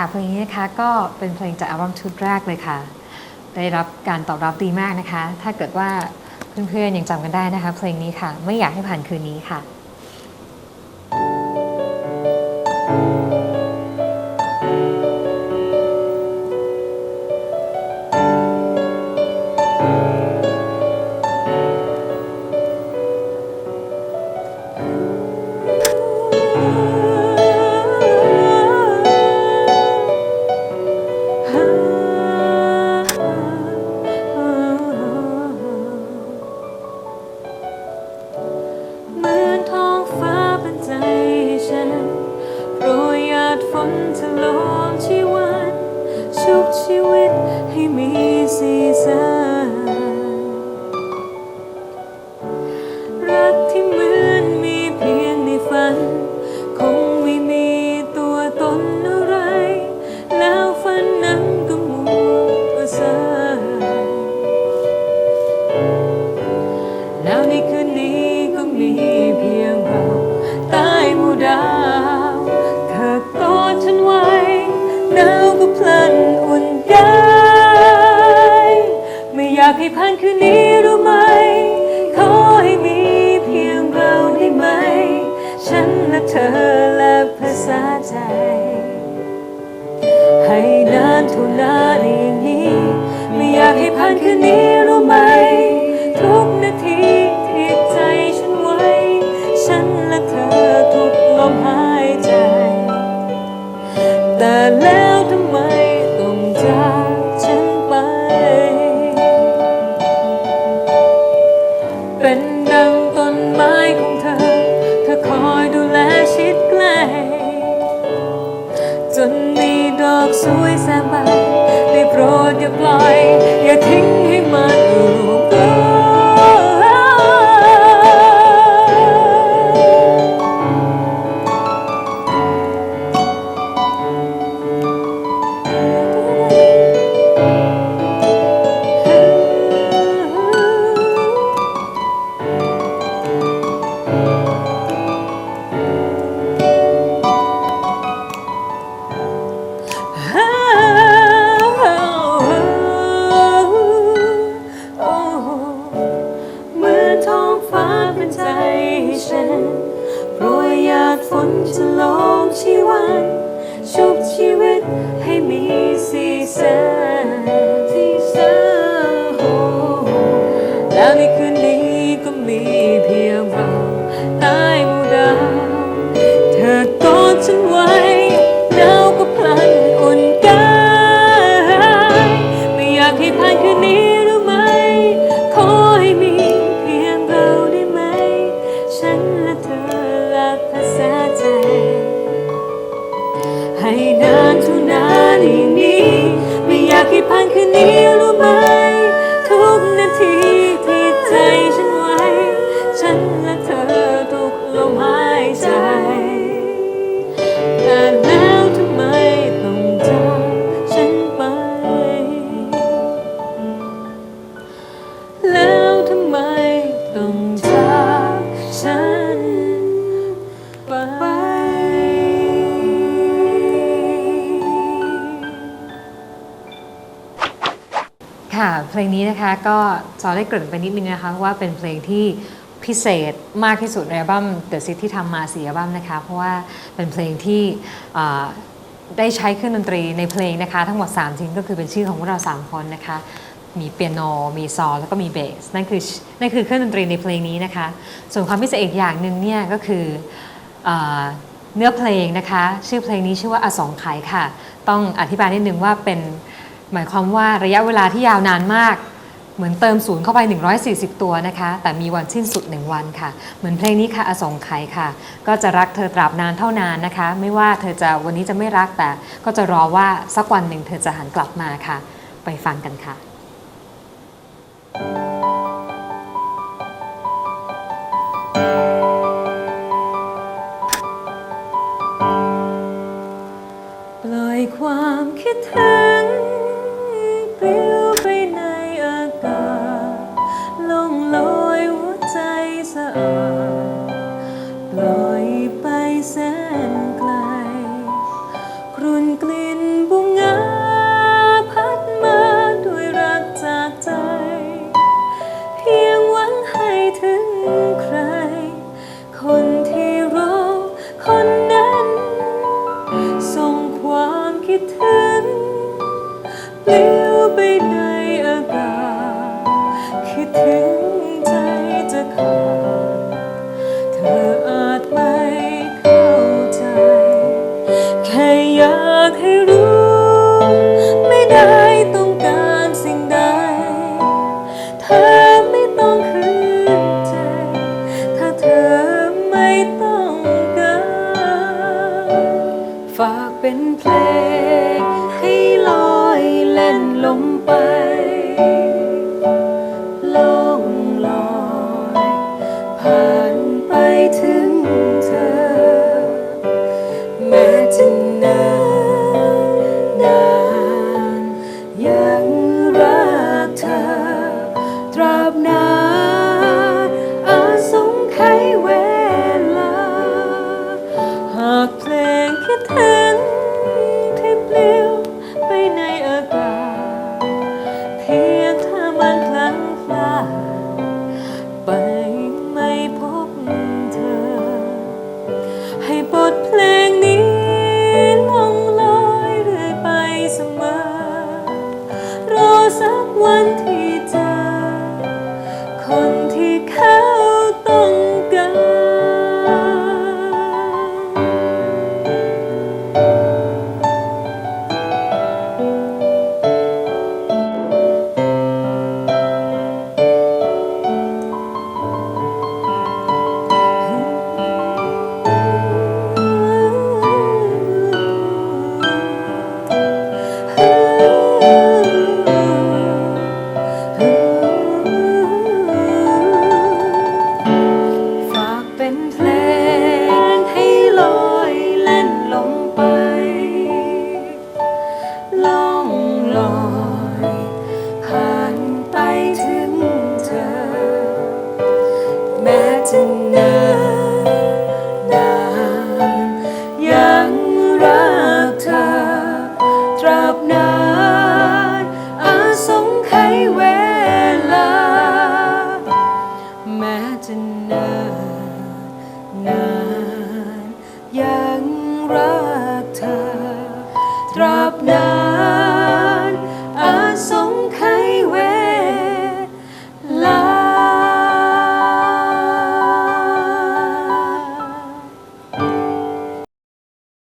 ค่ะเพลงนี้นะคะก็เป็นเพลงจากอัลบั้มชุดแรกเลยค่ะ ได้รับการตอบรับดีมากนะคะ ถ้าเกิดว่าเพื่อนๆยังจำกันได้นะคะ เพลงนี้ค่ะ ไม่อยากให้ผ่านคืนนี้ค่ะ มีสีสันรักที่เหมือนมีเพียงในฝัน คงไม่มีตัวตนอะไร แล้วฝันนั้นก็มัวสายแล้วในคืนนี้ก็มีเพียงเราใต้หมู่ดาว เธอกอดฉันไว้หนาว ผ่านคืนนี้รู้ไหม ขอให้มีเพียงเราได้ไหม ฉันและเธอและภาษาใจ ให้นานเท่านานอย่างนี้ ไม่อยากให้ผ่านคืนนี้รู้ไหม ทุกนาทีที่ใจฉันไว้ ฉันและเธอทุกลมหายใจ แต่แล้วทำไม นมีดอกสวยแซมใบได้โปรดอย่าปล่อย อย่าทิ้งให้มันร่วงโรย ให้นานเท่านานอย่างนี้ ไม่อยากให้ผ่านคืนนี้ ค่ะ เพลงนี้นะคะก็จอได้เกริ่นไปนิดนึงนะคะว่าเป็นเพลงที่พิเศษมากที่สุดในอัลบั้ม The City ที่ทำมาสี่อัลบั้มนะคะ เพราะว่าเป็นเพลงที่ได้ใช้เครื่องดนตรีในเพลงนะคะ ทั้งหมด3ชิ้นก็คือเป็นชื่อของพวกเรา 3 คนนะคะ มีเปียโน มีซอลแล้วก็มีเบสนั่นคือนั่นคือเครื่องดนตรีในเพลงนี้นะคะ ส่วนความพิเศษอีกอย่างหนึ่งเนี่ยก็คืออเนื้อเพลงนะคะ ชื่อเพลงนี้ชื่อว่าอสงไขค่ะ ต้องอธิบายนิดนึงว่าเป็น หมายความว่าระยะเวลาที่ยาวนานมาก เหมือนเติมศูนย์เข้าไป 140 ตัวนะคะ แต่มีวันสิ้นสุด 1 วันค่ะ เหมือนเพลงนี้ค่ะอสงไขยค่ะ ก็จะรักเธอตราบนานเท่านานนะคะ ไม่ว่าเธอจะวันนี้จะไม่รักแต่ ก็จะรอว่าสักวันหนึ่งเธอจะหันกลับมาค่ะ ไปฟังกันค่ะปล่อยความคิดถึง รุนกลิ่นบุงงาพัดมาด้วยรักจากใจ เพียงหวังให้ถึงใคร คนที่รอคนนั้นส่งความคิดถึงปลิวไปในอากาศคิดถึงากให้รู้ ไม่ได้ต้องการสิ่งใด เธอไม่ต้องคืนใจ ถ้าเธอไม่ต้องการ ฝากเป็นเพลงให้ลอยเล่นลมไป ไปล่องลอยผ่านไปถึงเธอ แม้จะนานนานยังรักเธอตราบนาน